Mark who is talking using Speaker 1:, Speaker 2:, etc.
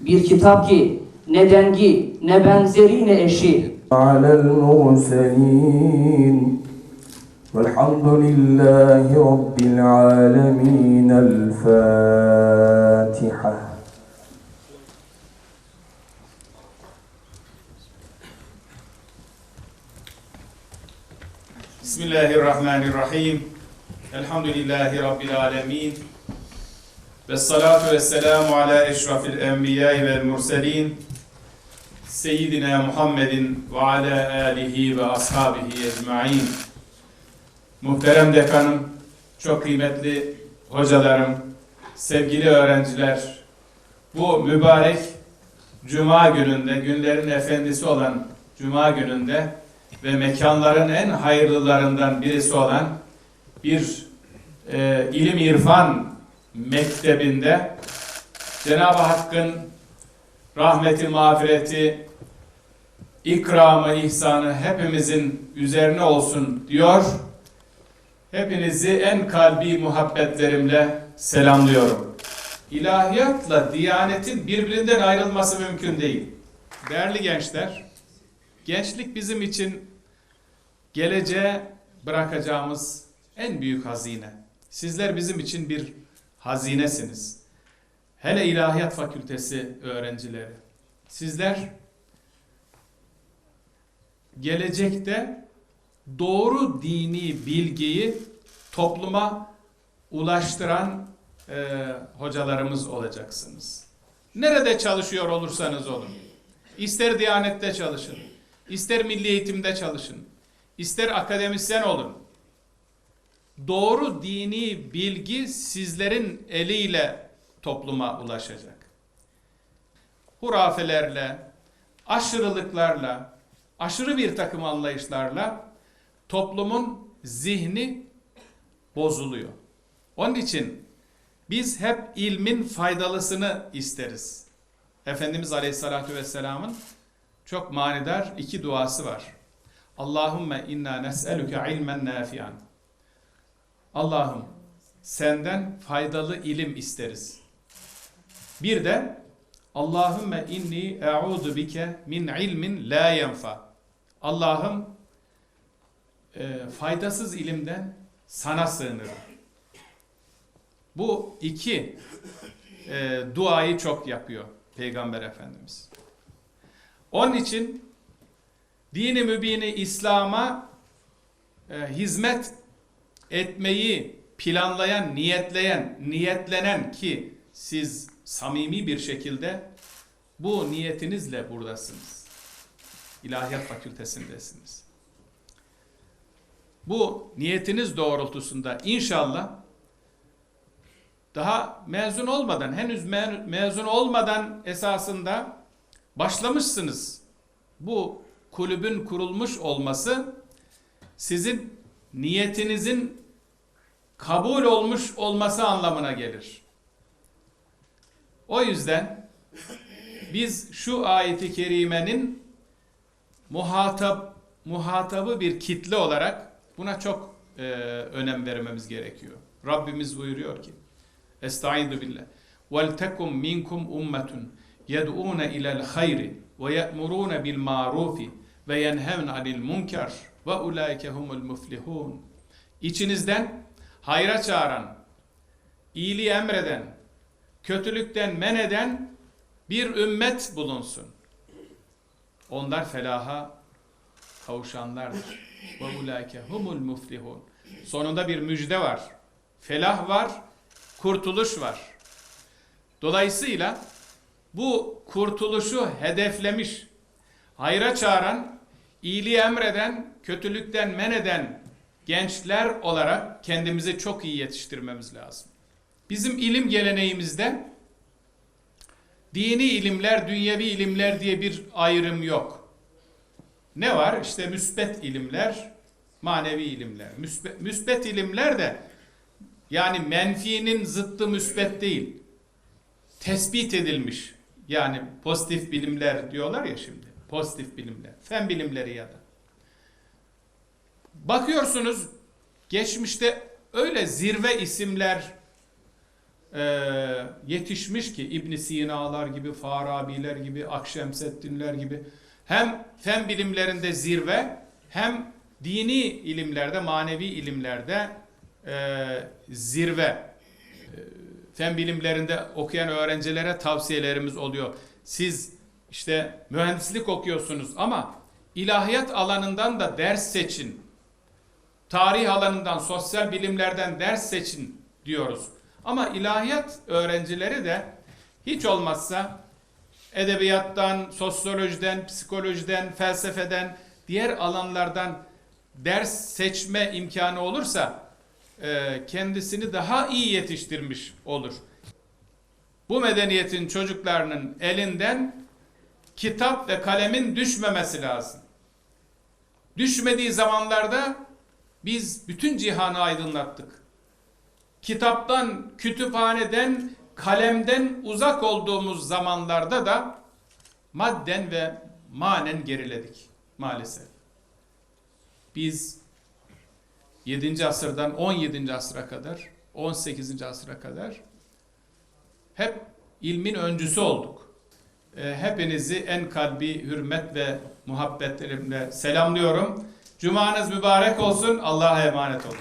Speaker 1: Bir kitap ki ne dengi ne benzeri ne eşi.
Speaker 2: Alel murselin. Velhamdülillahi Rabbil alemin. El Fatiha.
Speaker 3: Bismillahirrahmanirrahim. Elhamdülillahi Rabbil alemin. Ve salatu ve selamu ala eşrafil enbiyai vel murselin. Seyyidina Muhammedin ve ala alihi ve ashabihi ecma'in. Muhterem dekanım, çok kıymetli hocalarım, sevgili öğrenciler, bu mübarek Cuma gününde, günlerin efendisi olan Cuma gününde ve mekanların en hayırlılarından birisi olan bir e, ilim irfan mektebinde Cenab-ı Hakk'ın rahmeti, mağfireti, ikramı, ihsanı hepimizin üzerine olsun diyor. Hepinizi en kalbi muhabbetlerimle selamlıyorum. İlahiyatla Diyanetin birbirinden ayrılması mümkün değil. Değerli gençler, gençlik bizim için geleceğe bırakacağımız en büyük hazine. Sizler bizim için bir hazinesiniz. Hele İlahiyat Fakültesi öğrencileri. Sizler gelecekte doğru dini bilgiyi topluma ulaştıran e, hocalarımız olacaksınız. Nerede çalışıyor olursanız olun. İster Diyanet'te çalışın, ister milli eğitimde çalışın, ister akademisyen olun. Doğru dini bilgi sizlerin eliyle topluma ulaşacak. Hurafelerle, aşırılıklarla, aşırı bir takım anlayışlarla toplumun zihni bozuluyor. Onun için biz hep ilmin faydalısını isteriz. Efendimiz Aleyhisselatü Vesselam'ın çok manidar iki duası var. Allahümme inna nes'eluke ilmen nafian. Allah'ım senden faydalı ilim isteriz. Bir de Allahümme inni e'udu bike min ilmin la yenfa. Allah'ım e, faydasız ilimden sana sığınırım. Bu iki e, duayı çok yapıyor Peygamber Efendimiz. Onun için dini mübini İslam'a e, hizmet etmeyi planlayan, niyetleyen, niyetlenen ki siz samimi bir şekilde bu niyetinizle buradasınız. İlahiyat Fakültesindesiniz. Bu niyetiniz doğrultusunda inşallah daha mezun olmadan, henüz me- mezun olmadan esasında başlamışsınız. Bu kulübün kurulmuş olması sizin niyetinizin kabul olmuş olması anlamına gelir. O yüzden biz şu ayeti kerimenin muhatap muhatabı bir kitle olarak buna çok e, önem vermemiz gerekiyor. Rabbimiz buyuruyor ki Estaizu billah. Vel tekum minkum ummetun yed'un ila'l hayri ve ye'murun bil ma'rufi ve yenhevn anil munkar ve ulaike humul muflihun. İçinizden hayra çağıran, iyiliği emreden, kötülükten men eden bir ümmet bulunsun. Onlar felaha kavuşanlardır. Ve ulaike humul muflihun. Sonunda bir müjde var. Felah var, kurtuluş var. Dolayısıyla bu kurtuluşu hedeflemiş, hayra çağıran, iyiliği emreden, kötülükten men eden gençler olarak kendimizi çok iyi yetiştirmemiz lazım. Bizim ilim geleneğimizde dini ilimler, dünyevi ilimler diye bir ayrım yok. Ne var? İşte müsbet ilimler, manevi ilimler. Müsbet, müsbet ilimler de yani menfinin zıttı müsbet değil. Tespit edilmiş. Yani pozitif bilimler diyorlar ya şimdi. Pozitif bilimler. Fen bilimleri ya da. Bakıyorsunuz geçmişte öyle zirve isimler e, yetişmiş ki İbn Sina'lar gibi, Farabiler gibi, Akşemseddinler gibi hem fen bilimlerinde zirve hem dini ilimlerde, manevi ilimlerde e, zirve. E, fen bilimlerinde okuyan öğrencilere tavsiyelerimiz oluyor. Siz işte mühendislik okuyorsunuz ama ilahiyat alanından da ders seçin. Tarih alanından, sosyal bilimlerden ders seçin diyoruz. Ama ilahiyat öğrencileri de hiç olmazsa edebiyattan, sosyolojiden, psikolojiden, felsefeden, diğer alanlardan ders seçme imkanı olursa e, kendisini daha iyi yetiştirmiş olur. Bu medeniyetin çocuklarının elinden kitap ve kalemin düşmemesi lazım. Düşmediği zamanlarda biz bütün cihanı aydınlattık. Kitaptan, kütüphaneden, kalemden uzak olduğumuz zamanlarda da madden ve manen geriledik maalesef. Biz 7. asırdan 17. asıra kadar, 18. asıra kadar hep ilmin öncüsü olduk. E, Hepinizi en kalbi hürmet ve muhabbetlerimle selamlıyorum. Cumanız mübarek olsun. Allah'a emanet olun.